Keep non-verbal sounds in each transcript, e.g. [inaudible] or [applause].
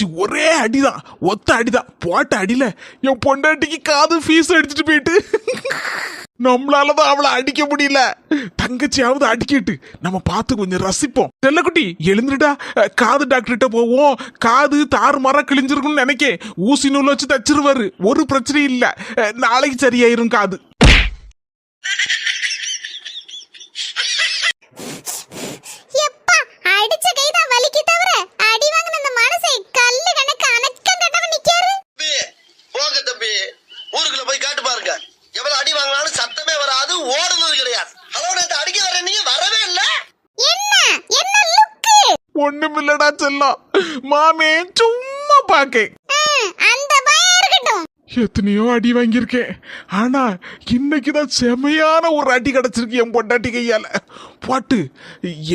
தங்கச்சி ஒரே அடிதான். ஒத்த அடிதான். போட்ட அடியில என் பொண்டாட்டிக்கு காது ஃபீஸ் அடிச்சுட்டு போயிட்டு. நம்மளால தான் அவளை அடிக்க முடியல. தங்கச்சியாவது அடிக்கிட்டு. நம்ம பார்த்து கொஞ்சம் ரசிப்போம். செல்லக்குட்டி எழுந்துடா காது டாக்டர்கிட்ட போவோம். காது தார் மரம் கிழிஞ்சிருக்கும்னு நினைக்கேன். ஊசி நூல் வச்சு தச்சிருவாரு. ஒரு பிரச்சனையும் இல்லை. நாளைக்கு சரியாயிரும் காது எப்பா அடிச்ச கைதான் வலிக்கு தவிர அடி வாங்கின அந்த மனசை கல்லு கணக்கு அணக்கம் கட்டவன் நிக்காரு தம்பி போங்க தம்பி ஊருக்குள்ள போய் காட்டு பாருங்க எவ்வளவு அடி வாங்கினாலும் சத்தமே வராது ஓடுனது கிடையாது ஹலோ நேத்து அடிக்க வர நீங்க வரவே இல்ல என்ன என்ன லுக்கு ஒண்ணுமில்லடா செல்லம் மாமே சும்மா பாக்கே அந்த பயம் இருக்கட்டும். எத்தனையோ அடி வாங்கியிருக்கேன். ஆனா இன்னைக்கு தான் செமையான ஒரு அடி கிடைச்சிருக்கு என் பொண்டாட்டி கையால. பாட்டு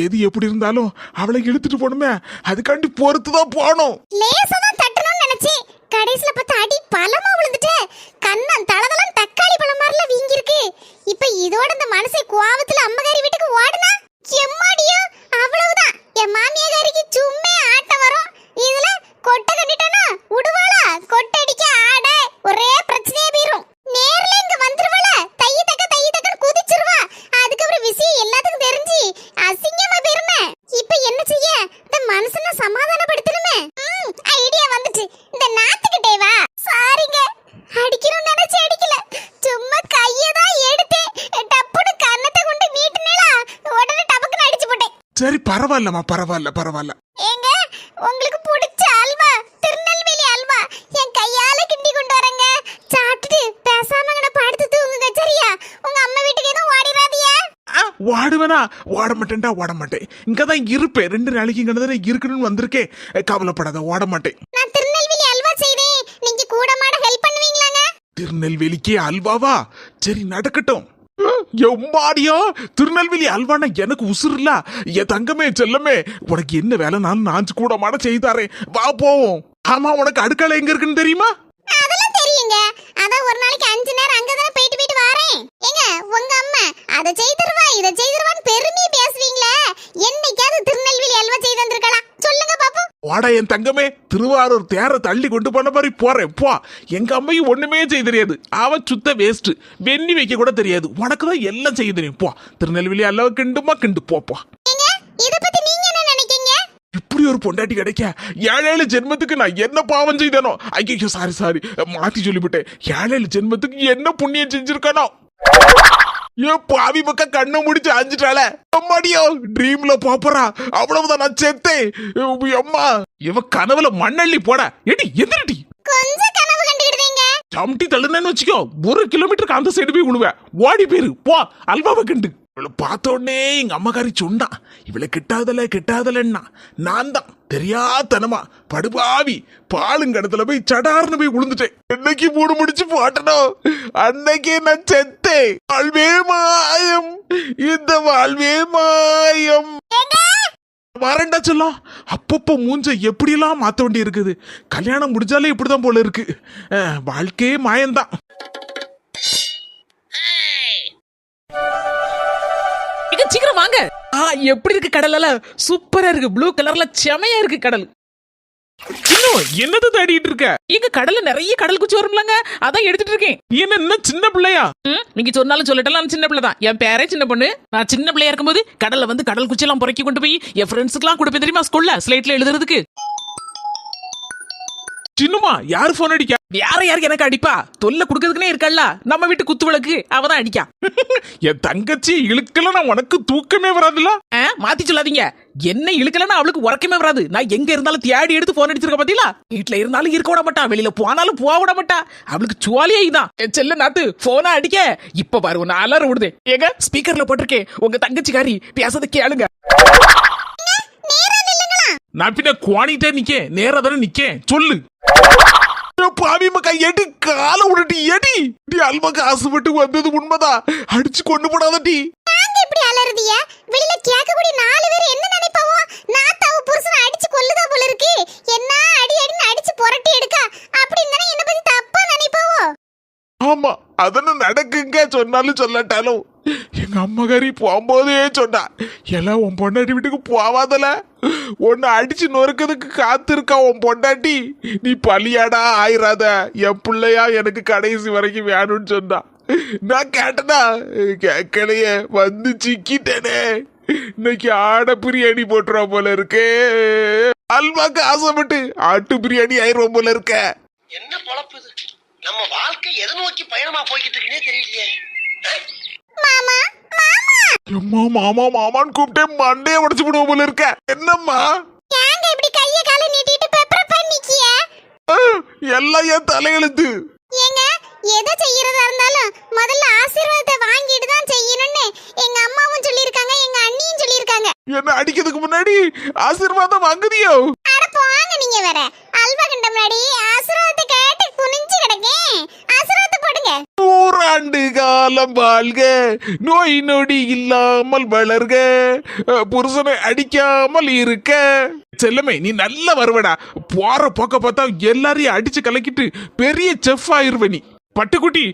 எது எப்படி இருந்தாலும் அவளை இழுத்துட்டு போகணுமே. அதுக்காண்டி பொறுத்து தான் போகணும். லேசா தான் தட்டணும்னு நினைச்சேன். கடைசில பார்த்து அடி பலமா விழுந்துட்டு. கண்ணன் தளதளம் தக்காளி பழம் மாதிரிலாம் வீங்கி இருக்கு இப்ப இதோட இந்த மனசை கோவத்துல அம்மகாரி வீட்டுக்கு ஓடுனா? எம்மாடியோ? அவ்வளவுதான். என் மாமியாரிக்கு சும்மே ஆட்டம் வரும். இதுல கொட்டை கட்டிட்டனா? உடுவாளா கொட்டை அடிக்க ஆட. ஒரே பிரச்சனையே போயிரும் நேர்ல இங்க வந்துருவாள. தைய தக்க குதிச்சிருவா அதுக்கப்புறம் விஷயம் எல்லாத்துக்கும் தெரிஞ்சு அசிங்கமா போயிருமே இப்ப என்ன செய்ய இந்த மனசனை சமாதானப்படுத்தணுமே ம், ஐடியா வந்துச்சு இந்த நாத்துக்கிட்டே வா சாரிங்க அடிக்கணும்னு நினைச்சு அடிக்கல சும்மா கையை தான் எடுத்தேன் டப்புனு கன்னத்தை கொண்டு நீட்டுனேலா உடனே டபக்குன்னு அடிச்சு போட்டேன் சரி பரவாயில்லம்மா பரவாயில்ல பரவாயில்ல. ஏங்க உங்களுக்கு பிடிச்ச அல்வா திருநெல்வேலி அல்வா என் கையால கிண்டி கொண்டு வரேங்க. சாப்பிட்டுட்டு பேசாம கூட படுத்து தூங்குங்க சரியா? உங்க அம்மா வீட்டுக்கு எதுவும் ஓடிடாதீங்க ஆ, ஓடுவேனா? ஓட மாட்டேன்டா ஓட மாட்டேன். இங்கதான் இருப்பேன். ரெண்டு நாளைக்கு இங்க தானே இருக்கணும்னு வந்திருக்கேன். கவலைப்படாத ஓட மாட்டேன். நான் திருநெல்வேலி அல்வா செய்தேன் நீங்க கூட மாட ஹெல்ப் பண்ணுவீங்களாங்க? திருநெல்வேலிக்கே அல்வாவா? சரி நடக்கட்டும். எம்மாடியோ? திருநெல்வேலி அல்வானா எனக்கு உசுருல என் தங்கமே செல்லமே உனக்கு என்ன வேலை நான் நாஞ்சு கூட மாட செய்தாரேன் வா போவோம். ஆமா உனக்கு அடுக்களை எங்க இருக்குன்னு தெரியுமா அதெல்லாம் தெரியுங்க அதான் ஒரு நாளைக்கு அஞ்சு நேரம் அங்கதானே போயிட்டு போயிட்டு வரேன் ஏங்க உங்க அம்மா அதை செய்திருவா இதை செய்திருவான்னு பெருமையா பேசுவீங்களே என்னைக்காவது திருநெல்வேலி அல்வா செய்து வந்திருக்கலாம் சொல்லுங்க பாப்போம் வாடா என் தங்கமே. திருவாரூர் தேர தள்ளி கொண்டு போன மாதிரி போறேன். போ. எங்க அம்மையும் ஒண்ணுமே செய்ய தெரியாது. அவ சுத்த வேஸ்ட் வெண்ணி வைக்க கூட தெரியாது. உனக்கு தான் எல்லாம் செய்ய தெரியும். போ. திருநெல்வேலி அல்லவ கிண்டுமா கிண்டு. போ போ. ஏங்க இத பத்தி நீங்க என்ன நினைக்கீங்க இப்படி ஒரு பொண்டாட்டி கிடைக்க? ஏழேழு ஜென்மத்துக்கு நான் என்ன பாவம் செய்தனோ? ஐயோ சாரி சாரி மாத்தி சொல்லிவிட்டேன். ஏழேழு ஜென்மத்துக்கு என்ன புண்ணியம் செஞ்சிருக்கனோ? ஏன் பாவி பக்க கண்ணை முடிச்சு அஞ்சிட்டால அம்மாடியோ ட்ரீம்ல பாப்பறா. அவ்வளவுதான் நான் செத்தேன். அம்மா. இவ கனவுல மண்ணள்ளி போட. எடி எந்திரடி. கொஞ்சம் கனவு கண்டுக்கிடுதீங்க சம்டி தள்ளுனேன்னு வச்சுக்கோ ஒரு கிலோமீட்டருக்கு அந்த சைடு போய் விழுவேன் ஓடி போயிரு போ. அல்வாவை கண்டு. இவளை பார்த்த உடனே எங்க அம்மக்காரி சொன்னான் இவளை கிட்டாதல கிட்டாதலன்னா நான் தான் தெரியாதனமா படுபாவி பாலுங்கடத்துல போய் சடார்னு போய் விழுந்துட்டேன் என்னைக்கு மூடு முடிச்சு போட்டனோ அன்னைக்கே நான் செத்தேன். வாழ்வே மாயம். இந்த வாழ்வே மாயம். வரண்டா சொல்லும் அப்பப்போ மூஞ்ச எப்படியெல்லாம் மாத்த வேண்டி இருக்குது கல்யாணம் முடிஞ்சாலே இப்படிதான் போல இருக்கு. வாழ்க்கையே மாயம்தான். வாங்க. ஆ எப்படி இருக்கு கடல் எல்லாம் சூப்பரா இருக்கு. ப்ளூ கலர்ல செமையா இருக்கு கடல். இன்னும் என்னது தேடிட்டு இருக்க? இங்க கடல்ல நிறைய கடல் குச்சி வரும்லங்க. அதான் எடுத்துட்டு இருக்கேன். என்ன இன்னும் சின்ன பிள்ளையா? நீங்க சொன்னாலும் சொல்லட்டாலும் நான் சின்ன பிள்ளை தான் என் பேரே சின்ன பொண்ணு. நான் சின்ன பிள்ளையா இருக்கும்போது கடல்ல வந்து கடல் குச்சி எல்லாம் பொறுக்கி கொண்டு போய் என் ஃப்ரெண்ட்ஸுக்குலாம் கொடுப்பேன் தெரியுமா ஸ்கூல்ல ஸ்லேட்ல எழுதுறதுக்கு. சின்னமா யார் போன் அடிக்க? யார யாருக்கு எனக்கு அடிப்பா? தொல்லை கொடுக்கறதுக்குனே இருக்கல்ல. நம்ம வீட்டு குத்து விளக்கு அவ தான் அடிக்கா. [laughs] என் தங்கச்சி இழுக்கலன்னா உனக்கு தூக்கமே வராதுல்ல? ஆ, மாத்தி சொல்லாதீங்க. என்ன இழுக்கலன்னா அவளுக்கு உறக்கமே வராது. நான் எங்க இருந்தாலும் தேடி எடுத்து போன் அடிச்சிருக்க பாத்தீங்களா? வீட்ல இருந்தாலும் இருக்க விட மாட்டா. வெளியில போனாலும் போக விட மாட்டா. அவளுக்கு சுவாலியே இதான் செல்ல நாத்து போனா அடிக்க. இப்ப பாரு ஒன்னு அலற விடுதே. ஏங்க ஸ்பீக்கர்ல போட்டிருக்கேன் உங்க தங்கச்சிக்காரி பேசத கேளுங்க. நான் பின்ன குவானிட்டே நிக்க நேரா தானே நிக்க சொல்லு. பாவி மக்கா எடி காலை விட்டுட்டு எடி. டி அல்வாக்கு ஆசைப்பட்டு வந்தது உண்மைதான் அடிச்சு கொண்டு போடாதடி நாங்க இப்படி அலறுதிய வெளியில கேட்கக்கூடிய நாலு பேர் என்ன நினைப்பாவோ? நாத்தாவ புருஷனை அடிச்சு கொல்லுதா போல இருக்கு. என்ன அடி அடின்னு அடிச்சு புரட்டி எடுக்கா? அப்படின்னு என்ன பத்தி தப்பா நினைப்பாவோ? ஆமா அதன்னு நடக்குங்க? சொன்னாலும் சொல்லாட்டாலும். எங்க அம்மாக்காரி போகும்போதே சொன்னா எல்லாம் உன் பொண்டாட்டி வீட்டுக்கு போவாதல? உன்னை அடிச்சு நொறுக்கிறதுக்கு காத்திருக்கா உன் பொண்டாட்டி. நீ பலியாடா ஆயிராத. என் பிள்ளையா எனக்கு கடைசி வரைக்கும் வேணும்னு சொன்னா. நான் கேட்டனா கேட்கலையே வந்து சிக்கிட்டேனே. இன்னைக்கு ஆட பிரியாணி போட்டுருவா போல இருக்கே. அல்வாக்கு ஆசைப்பட்டு ஆட்டு பிரியாணி ஆயிரும் போல இருக்க. என்ன பொழப்பு இது? நம்ம வாழ்க்கை எதை நோக்கி பயணமா போய்கிட்டு இருக்குன்னே தெரியலையே? மாமா மாமா எம்மா மாமா மாமான்னு கூப்பிட்டே மண்டையை உடச்சு விடுவோம் போல இருக்க. என்னம்மா? ஏங்க இப்படி கைய கால நீட்டிட்டு பெப்பர் பண்ணிக்கிய? அஹ், எல்லாம் என் தலையெழுத்து. ஏங்க எதை செய்யறதா இருந்தாலும் முதல்ல ஆசீர்வாதத்தை வாங்கிட்டு தான் செய்யணும்னு எங்க அம்மாவும் சொல்லியிருக்காங்க எங்க அண்ணியும் சொல்லியிருக்காங்க. என்ன அடிக்கிறதுக்கு முன்னாடி ஆசீர்வாதம் வாங்குறியோ? அட போங்க நீங்க வேற. அல்வா கண்ட முன்னாடி ஆசீர்வாதத்தை கேட்டு குனிஞ்சு கிடக்கேன். ஆசீர்வாதத்தை போடுங்க நூறாண்டு காலம் வாழ்க. நோய் நொடி இல்லாமல் வளர்க. புருஷனை அடிக்காமல் இருக்க. செல்லமே நீ நல்லா வருவடா. போற போக்க பார்த்தா எல்லாரையும் அடிச்சு கலக்கிட்டு பெரிய செஃப் ஆயிருவ நீ. பட்டுக்குட்டி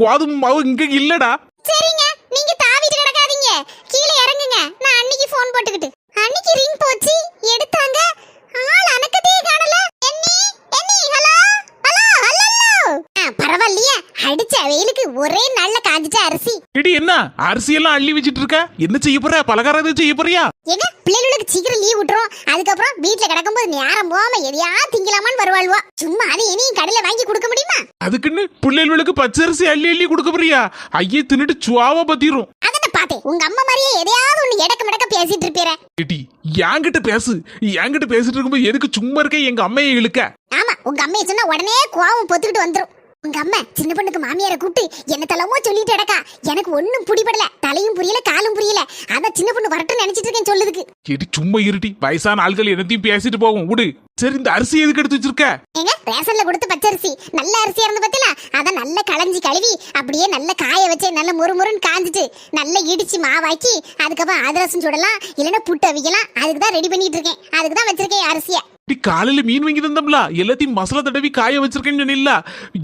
கோதுமை மாவு இங்க இல்லடா. சரிங்க. நீங்க தாவிட்டு கிடக்காதீங்க. கீழே இறங்குங்க. நான் அன்னைக்கு ஃபோன் போட்டுக்கிட்டு. அன்னைக்கு ரிங் போச்சு. எடுத்தாங்க. ஆள் அனக்கதே காணல எண்ணி எண்ணி ஹலோ ஹலோ ஹலோ ஆ பரவாயில்லையே அடிச்ச வெயிலுக்கு ஒரே நல்ல காஞ்சிச்ச அரிசி. இடி என்ன? அரிசியெல்லாம் அள்ளி வச்சிட்டு இருக்க? என்ன செய்ய போற? பலகாரம் எதுவும் செய்ய போறியா? எங்க பிள்ளைகளுக்கு சீக்கிரம் லீவ் விட்டுரும். அதுக்கப்புறம் வீட்ல கிடக்கும்போது நேரம் போகாம எதையா திங்கலாமான்னு வருவாள்வா. சும்மா அது இனியும் கடையில வாங்கி கொடுக்க முடியுமா? அதுக்குன்னு பிள்ளைகளுக்கு பச்சரிசி அள்ளி அள்ளி கொடுக்க போறியா? ஐயே தின்னுட்டு சுவாவ பத்திரும். அதன பார்த்தேன் உங்க அம்மா மாதிரியே எதையாவது ஒண்ணு எடக்க மடக்க பேசிட்டு இருப்பீர. இடி என்கிட்ட பேசு. என்கிட்ட பேசிட்டு இருக்கும்போது எதுக்கு சும்மா இருக்க? எங்க அம்மையை இழுக்க. ஆமா உங்க அம்மையை சொன்னா உடனே கோவம் பொத்துக்கிட்டு வந்துரும். உங்க அம்மா சின்ன பொண்ணுக்கு மாமியாரை கூப்பிட்டு என்ன தலமோ சொல்லிட்டு அடக்கா எனக்கு ஒண்ணும் புடிபடல. தலையும் புரியல காலும் புரியல. அதான் சின்ன பொண்ணு வரட்டும் நினைச்சிட்டு இருக்கேன் சொல்லுதுக்கு. இடி சும்மா இருட்டி வயசான ஆள்கள் என்னத்தையும் பேசிட்டு போகும். விடு சரி இந்த அரிசி எதுக்கு எடுத்து வச்சிருக்க? ஏங்க ரேஷன்ல கொடுத்த பச்சரிசி. நல்ல அரிசியா இருந்து பத்தில அத நல்ல களைஞ்சி கழுவி அப்படியே நல்ல காய வச்சு நல்ல முறுமுறுன்னு காஞ்சிட்டு நல்ல இடிச்சு மாவாக்கி அதுக்கப்புறம் அதிரசம் சுடலாம் இல்லைன்னா புட்டு அவிக்கலாம். அதுக்கு தான் ரெடி பண்ணிட்டு இருக்கேன். அதுக்கு தான் வச்சிருக்கேன் அரிசிய. இடி காலையில மீன் வாங்கி தந்தோம்ல எல்லாத்தையும் மசாலா தடவி காய வச்சிருக்கேன்னு சொன்னில்ல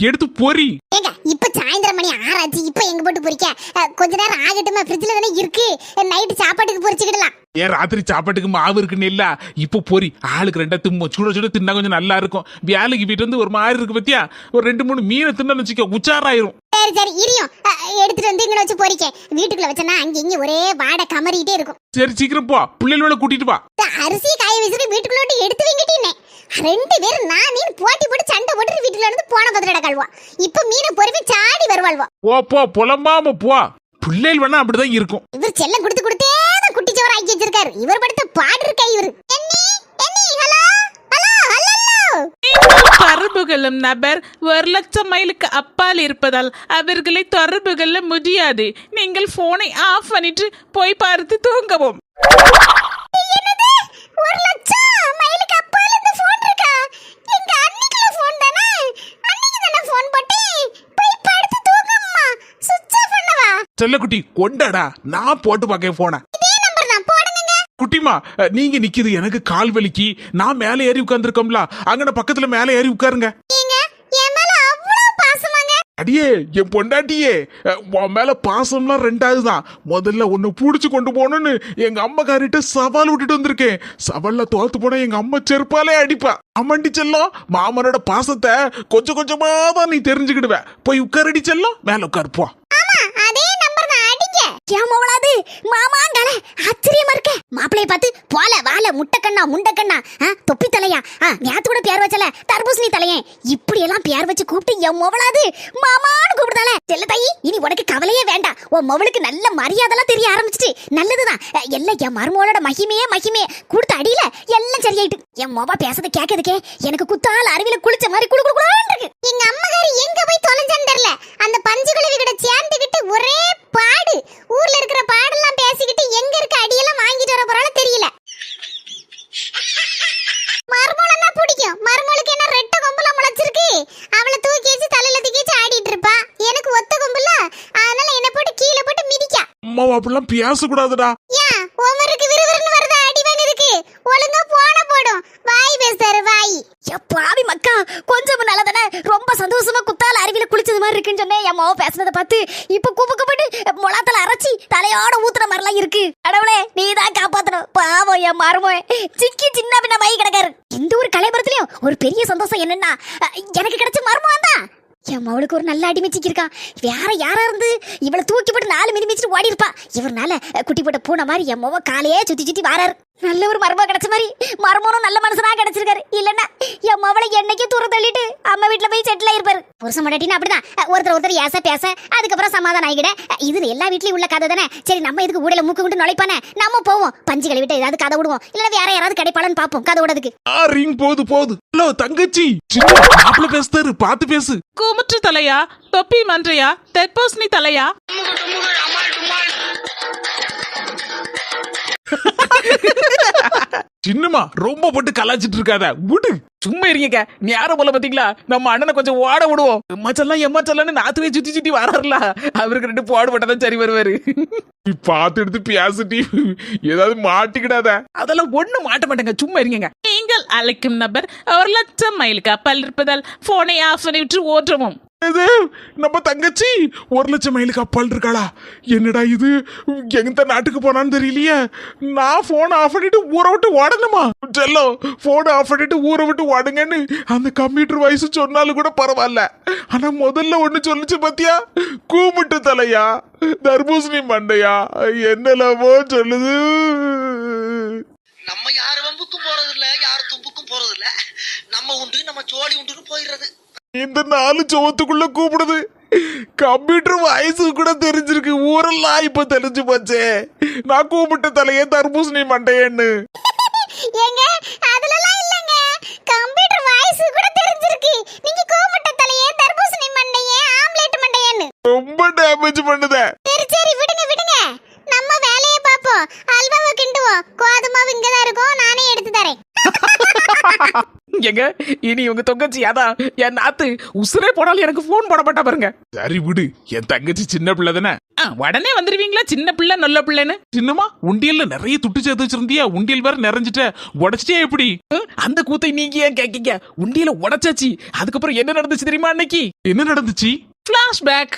எடுத்து பொரி ஏங்க இப்ப சாயந்தரம் மணி ஆறாச்சு இப்ப எங்க போட்டு பொரிக்க அஹ், கொஞ்ச நேரம் ஆகட்டுமா? ஃப்ரிட்ஜ்ல தானே இருக்கு. நைட்டு சாப்பாட்டுக்கு பொரிச்சுக்கிடலாம் ஏன் ராத்திரி சாப்பாட்டுக்கு மாவு இருக்குன்னு இல்ல? இப்போ பொரி ஆளுக்கு ரெண்டா திம்மு சுட சுட தின்னா கொஞ்சம் நல்லா இருக்கும். வேலைக்கு போயிட்டு வந்து ஒரு மாதிரி இருக்கு பத்தியா? ஒரு ரெண்டு மூணு மீனை தின்னு வச்சுக்க உச்சாராயிரும் சரி சரி இரியும் எடுத்துட்டு வந்து இங்க வச்சு பொரிக்க வீட்டுக்குள்ள வச்சனா அங்க இங்க ஒரே வாடை கமறிட்டே இருக்கும். சரி சீக்கிரம் போ. பிள்ளைகளோட கூட்டிட்டு வா. அரிசியை காய வச்சுட்டு வீட்டுக்குள்ள விட்டு எடுத்து வைங்கிட்டீனே ரெண்டு பேரும் நான் மீன் போட்டி போட்டு சண்டை போட்டு வீட்டுல இருந்து போன பத்திர கழுவா. இப்ப மீனை பொறுப்பி சாடி வருவாள்வா. போ போ புலம்பாம போ. பிள்ளைகள் வேணா அப்படிதான் இருக்கும். இவர் செல்லம் கொடுத்து கொடுத்தே தான் குட்டி சோறு ஆக்கி வச்சிருக்காரு. இவர் படுத்த பாடு இருக்கா இவரு? கொள்ளும் நபர் ஒரு லட்சம் மைலுக்கு அப்பால் இருப்பதால் அவர்களை தொடர்பு கொள்ள முடியாது. நீங்கள் போனை ஆஃப் பண்ணிட்டு போய் பார்த்து தூங்கவும். என்னது? ஒரு லட்சம் மைலுக்கு அப்பால இந்த போன் இருக்கா? எங்க அன்னிக்குள்ள போன் தானே? அன்னிக்கு தானே போன் போட்டு? போய் படுத்து தூங்கம்மா. சுவிட்ச் ஆஃப் பண்ணவா? செல்லக்குட்டி கொண்டாடா. நான் போட்டு பார்க்க போனேன் இதே நம்பர் தான் போடுங்க குட்டிமா நீங்க நிக்குது எனக்கு கால் வலிக்கு. நான் மேலே ஏறி உட்கார்ந்துருக்கோம்ல அங்கன பக்கத்துல மேலே ஏறி உட்காருங்க. அடியே என் பொண்டாட்டியே உன் மேல பாசம்லாம் ரெண்டாவது தான் முதல்ல உன்னை புடிச்சு கொண்டு போகணும்னு எங்க அம்மாக்காரிட்ட சவால் விட்டுட்டு வந்திருக்கேன். சவால்ல தோத்து போனா எங்க அம்மா செருப்பாலே அடிப்பா. அம்மாண்டி செல்லம் மாமனோட பாசத்தை கொஞ்சம் கொஞ்சமா தான் நீ தெரிஞ்சுக்கிடுவ. போய் உட்காரடி செல்லம் மேல உட்காரு போ. ஆமா அதே அடிங்க ஏன் மவளாது மாமாங்கல ஆச்சரியமா இருக்க. மாப்பிளைய பார்த்து போல வால முட்டைக்கண்ணா முண்டக்கண்ணா தொப்பி தலையா நேத்து கூட பேர் வச்சல தர்பூசணி தலையன் இப்படி எல்லாம் பேர் வச்சு கூப்பிட்டு என் மவளாது. மாமான்னு கூப்பிடுதால. செல்ல தாயி இனி உனக்கு கவலையே வேண்டாம் உன் மவளுக்கு நல்ல மரியாதைலாம் தெரிய ஆரம்பிச்சிட்டு. நல்லதுதான். எல்லாம் என் மருமகளோட மகிமையே மகிமையே. கொடுத்த அடியில எல்லாம் சரியாயிட்டு. என் மொபா பேசத கேட்கறதுக்கே எனக்கு குத்தால அருவில குளிச்ச மாதிரி குடு குளு இருக்கு. எங்க அம்மகாரி எங்க போய் தொலைஞ்சான்னு தெரியல. அந்த பஞ்சு குழுவி கிட்ட சேர்ந்துகிட்டு ஒரே பாடு. ஊர்ல இருக்கிற பாடெல்லாம் பேசிக்கிட்டு எங்க இருக்க அடியெல்லாம் வாங்கிட்டு வர போறால தெரியல. மருமலன்னா பிடிக்கும். மருமலுக்கு என்ன ரெட்ட கொம்புல முளைச்சிருக்கு? அவளை தூக்கி வச்சு தலையில தூக்கி வச்சு ஆடிட்டு இருப்பா. எனக்கு ஒத்த கொம்புல அதனால என்ன போட்டு கீழே போட்டு மிதிக்கா. அம்மா அப்படிலாம் பேசக்கூடாதுடா. ஏன்? உமருக்கு விறுவிறுன்னு வருதா? அடி வாங்குறதுக்கு. ஒழுங்கா போன போடும். வாய் பேசுறாரு வாய். பாவி மக்கா கொஞ்சம் நல்லதானே ரொம்ப சந்தோஷமா குத்தால அருவியில குளிச்சது மாதிரி இருக்குன்னு சொன்னேன். என் மாவ பேசுனதை பார்த்து இப்ப குப்பு குப்பிட்டு முளாத்தல அரைச்சி ஊத்துற மாதிரிலாம் இருக்கு. கடவுளே நீ தான் காப்பாத்தணும். பாவம் என் மருமோ சிக்கி சின்ன பின்ன மை கிடக்காரு. எந்த ஒரு கலைபுரத்துலயும் ஒரு பெரிய சந்தோஷம் என்னன்னா எனக்கு கிடைச்ச மருமம் தான். என் மவளுக்கு ஒரு நல்ல அடி மிச்சிக்கிருக்கான் வேற யாரா இருந்து இவளை தூக்கி போட்டு நாலு மிதி மிச்சிட்டு ஓடி இருப்பா இவர்னால குட்டி போட்ட பூனை மாதிரி என் மவ காலையே சுத்தி சுத்தி வாராரு. நல்ல ஒரு மருமக கிடைச்ச மாதிரி. மருமனும் நல்ல மனுஷனா கிடைச்சிருக்காரு. இல்லன்னா என் மவளை என்னைக்கு தூர தள்ளிட்டு அம்மா வீட்டுல போய் செட்டில் ஆயிருப்பாரு. புருஷன் மடாட்டினா அப்படிதான். ஒருத்தர் ஒருத்தர் ஏச பேச அதுக்கப்புறம் சமாதானம் ஆகிட. இது எல்லா வீட்லயும் உள்ள கதை தானே? சரி நம்ம இதுக்கு ஊடல மூக்கு கொண்டு நுழைப்பானே? நம்ம போவோம். பஞ்சு கழுவிட்டு ஏதாவது கதை விடுவோம். இல்ல வேற யாராவது கிடைப்பாளன்னு பாப்போம் கதை விடுறதுக்கு. ஆ ரிங் போகுது போகுது ஹலோ தங்கச்சி. சின்ன மாப்பிள்ள பேசுறாரு பார்த்து பேசு. கூமுற்று தலையா? தொப்பி மன்றையா? தெற்பூசணி தலையா? சின்னம்மா ரொம்ப போட்டு கலாச்சிட்டு இருக்காத. விடு. சும்மா இருக்கீங்க நேரம் போல பாத்தீங்களா நம்ம அண்ணனை கொஞ்சம் ஓட விடுவோம். எம்மாச்சல்லாம் எம்மாச்சல்லான்னு நாத்துவே சுத்தி சுத்தி வராருல. அவருக்கு ரெண்டு போடு போட்டதான் சரி வருவாரு. நீ பார்த்து எடுத்து பேசிட்டி ஏதாவது மாட்டிக்கிடாத. அதெல்லாம் ஒண்ணும் மாட்ட மாட்டேங்க. சும்மா இருக்கீங்க நீங்கள் அழைக்கும் நபர் ஒரு லட்சம் மைலுக்கு அப்பால் இருப்பதால் போனை ஆஃப் பண்ணிவிட்டு ஓட்டவும். இது நம்ம தங்கச்சி ஒரு லட்சம் மைலுக்கு அப்பால் இருக்காளா? என்னடா இது? எந்த நாட்டுக்கு போனான்னு தெரியலையே. நான் ஃபோனை ஆஃப் பண்ணிட்டு ஊரை விட்டு ஓடணுமா செல்லம் ஃபோனை ஆஃப் பண்ணிட்டு ஊரை விட்டு ஓடுங்கன்னு அந்த கம்ப்யூட்டர் வயசு சொன்னாலும் கூட பரவாயில்ல. ஆனா முதல்ல ஒண்ணு சொல்லுச்சு பாத்தியா? கூமுட்டு தலையா? தர்பூசணி மண்டையா? என்னெல்லாமோ சொல்லுது. நம்ம யார் வம்புக்கும் போறது இல்ல யார் தும்புக்கும் போறது இல்ல நம்ம உண்டு நம்ம ஜோடி உண்டுன்னு போயிடுறது. இந்த நாலு சுவத்துக்குள்ள கூப்பிடுது. கம்ப்யூட்டர் வயசு கூட தெரிஞ்சிருக்கு. ஊரெல்லாம் இப்ப தெரிஞ்சு போச்சே. நான் கூப்பிட்ட தலையே தர்பூசணி மண்டையன்னு. ஏங்க அதுலலாம் இல்லங்க. கம்ப்யூட்டர் வாய்ஸ் கூட தெரிஞ்சிருக்கு. நீங்க கோமட்ட தலையே தர்பூசணி மண்டையே ஆம்லெட் மண்டையேன்னு. ரொம்ப டேமேஜ் பண்ணுத சரி சரி விடுங்க விடுங்க நம்ம வேலையை பார்ப்போம் அல்வாவை கிண்டுவோம் கோதுமாவு இங்க தான் இருக்கும் நானே எடுத்து தரேன் எங்க? இனி உங்க தொங்கச்சி அதான் என் நாத்து உசுரே போனாலும் எனக்கு போன் போட மாட்டா பாருங்க. சரி விடு. என் தங்கச்சி சின்ன பிள்ளை தானே? உடனே வந்துருவீங்களா? சின்ன பிள்ளை நல்ல பிள்ளைன்னு? சின்னமா உண்டியல்ல நிறைய துட்டு சேர்த்து வச்சிருந்தியா? உண்டியல் வேற நிறைஞ்சிட்ட. உடைச்சிட்டே எப்படி? அந்த கூத்தை நீங்க ஏன் கேக்கீங்க? உண்டியல உடைச்சாச்சு. அதுக்கப்புறம் என்ன நடந்துச்சு தெரியுமா அன்னைக்கு? என்ன நடந்துச்சு? ஃபிளாஷ்பேக்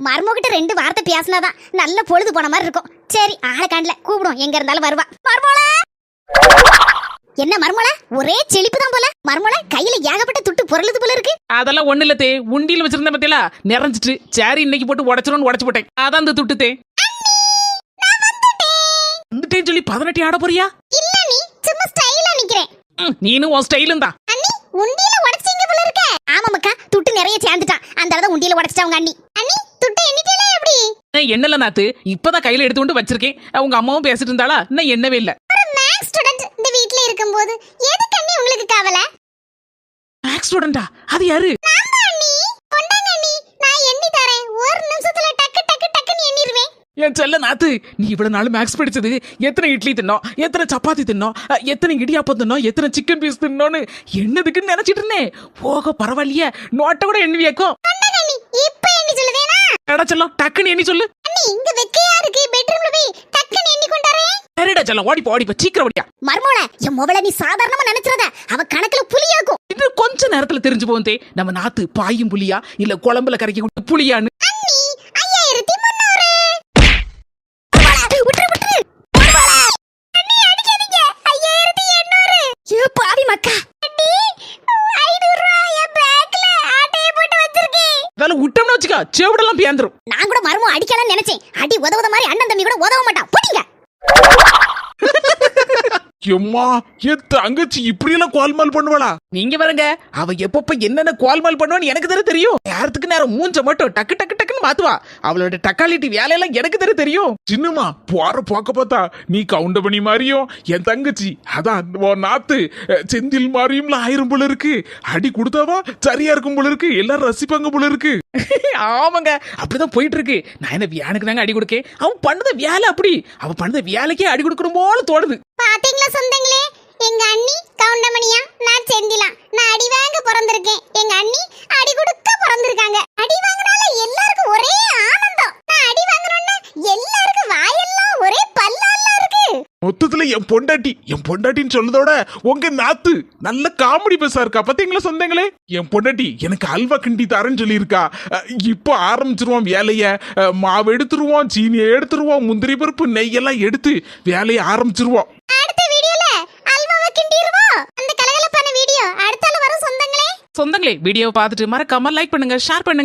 மருமகிட்ட ரெண்டு வார்த்தை பேசினாதான் நல்ல பொழுது போன மாதிரி இருக்கும். சரி ஆளை காண்டல கூப்பிடும் எங்க இருந்தாலும் வருவா. மருமோள! என்ன மருமோள? ஒரே செழிப்பு தான் போல. மருமோள கையில ஏகப்பட்ட துட்டு பொருளுது போல இருக்கு. அதெல்லாம் ஒண்ணு இல்ல தே உண்டியில் வச்சிருந்த பத்தியலா நிறைஞ்சிட்டு சரி இன்னைக்கு போட்டு உடைச்சிரும்னு உடைச்சு போட்டேன். அதான் அந்த துட்டு தே வந்துட்டேன்னு சொல்லி பதினெட்டு ஆட போறியா? இல்ல நீ சும்மா ஸ்டைலா நிக்கிறேன். நீனும் உன் ஸ்டைலும் தான். அண்ணி உண்டியில உடைச்சிங்க போல இருக்க. ஆமா மக்கா துட்டு நிறைய சேர்ந்துட்டான். அந்த அளவு உண்டியில உடைச்சிட்டா உங்க அண்ணி. அண்ணி துட்டு எண்ணிட்டே எப்படி? என்னல நாத்து? இப்பதான் கையில எடுத்து கொண்டு வச்சிருக்கேன். உங்க அம்மாவும் பேசிட்டு இருந்தாளா? நான் எண்ணவே இல்ல. மேக்ஸ் ஸ்டூடண்ட் இந்த வீட்ல இருக்கும்போது எதுக்கு அண்ணி உங்களுக்கு கவலை? மேக்ஸ் ஸ்டூடெண்டா அது யாரு? ஆமா அண்ணி. கொண்டாங்க அண்ணி. நான் எண்ணி தரேன். ஒரு நிமிஷத்துல டக்கு டக்கு டக்குன்னு எண்ணிடுவேன் என் செல்ல நாத்து நீ இவ்வளவு நாள் மேக்ஸ் படிச்சது. எத்தனை இட்லி தின்னோம்? எத்தனை சப்பாத்தி தின்னோம்? அஹ், எத்தனை இடியாப்பம் தின்னோம்? எத்தனை சிக்கன் பீஸ் தின்னோன்னு என்னதுக்குன்னு நினைச்சிட்டு இருந்தேன். போக பரவாயில்லையே. நோட்டை கூட எண்ணி வைக்கும் கொண்டாங்க அண்ணி. இப்ப எண்ணி சொல்லுதேனா? செல்லம் டக்குன்னு எண்ணி சொல்லு. அண்ணி இங்க வெக்கையா இருக்கு. பெட்ரூம்ல போய் டக்குன்னு எண்ணி கொண்டாரே சரிடா செல்லம் ஓடிப்போ ஓடிப்போ சீக்கிரம் ஓடியா. மர்மோள என் மொபைல நீ சாதாரணமா நினைச்சிரத அவ கணக்குல புலியாக்கும் இது கொஞ்ச நேரத்துல தெரிஞ்சு போகும் தே. நம்ம நாத்து பாயும் புலியா? இல்ல குழம்புல கரைக்க கூடிய புலியான்னு? விட்டோம்னு வச்சுக்கோ செவிடெல்லாம் பேந்துரும் நான் கூட மர்மோ அடிக்கலாம்னு நினைச்சேன். அடி உதவுத மாதிரி அண்ணன் தம்பி கூட உதவ மாட்டான். போட்டீங்க எம்மா என் தங்கச்சி இப்படி எல்லாம் கோல்மால் பண்ணுவாளா? நீங்க வரங்க அவ எப்பப்ப என்னென்ன கோல்மால் பண்ணுவான்னு எனக்கு தானே தெரியும். நேரத்துக்கு நேரம் மூஞ்ச மட்டும் டக்கு டக்கு டக்குன்னு மாத்துவா. அவளோட டக்காலிட்டி வேலையெல்லாம் எனக்கு தானே தெரியும். சின்னம்மா போற போக்க பார்த்தா நீ கவுண்டமணி மாதிரியும் என் தங்கச்சி அதான் உன் நாத்து செந்தில் மாதிரியும்ல ஆயிரம் போல இருக்கு. அடி கொடுத்தாவா சரியா இருக்கும் போல இருக்கு. எல்லாரும் ரசிப்பாங்க போல இருக்கு. [laughs] ஆமாங்க. அப்படிதான் போயிட்டு இருக்கு நான் என்ன வியானுக்கு தாங்க அடி கொடுக்கேன்? அவன் பண்ணத வேலை அப்படி. அவன் பண்ணத வேலைக்கே அடி கொடுக்கணும் போல தோணுது. பாத்தீங்களா சொந்தங்களே? எங்க அண்ணி கவுண்டமணியா நான் செந்திலா. நான் அடி வாங்க பிறந்திருக்கேன். எங்க அண்ணி அடி கொடுக்க பிறந்திருக்காங்க. அடி வாங்கினால எல்லாருக்கும் ஒரே ஆனந்தம். மொத்தத்துல என் பொண்டாட்டி என் பொண்டாட்டின்னு சொல்றதோட உங்க நாத்து நல்ல காமெடி பஸ்ஸா இருக்கா? பாத்தீங்களா சொந்தங்களே? என் பொண்டாட்டி எனக்கு அல்வா கிண்டி தரேன்னு சொல்லியிருக்கா. இப்போ ஆரம்பிச்சிருவோம் வேலைய. மாவு எடுத்துருவோம் சீனியை எடுத்துருவோம் முந்திரி பருப்பு நெய்யெல்லாம் எடுத்து வேலையை ஆரம்பிச்சிருவோம். சொந்தங்களே. வீடியோவை பார்த்துட்டு மறக்காம லைக் பண்ணுங்க ஷேர் பண்ணுங்க.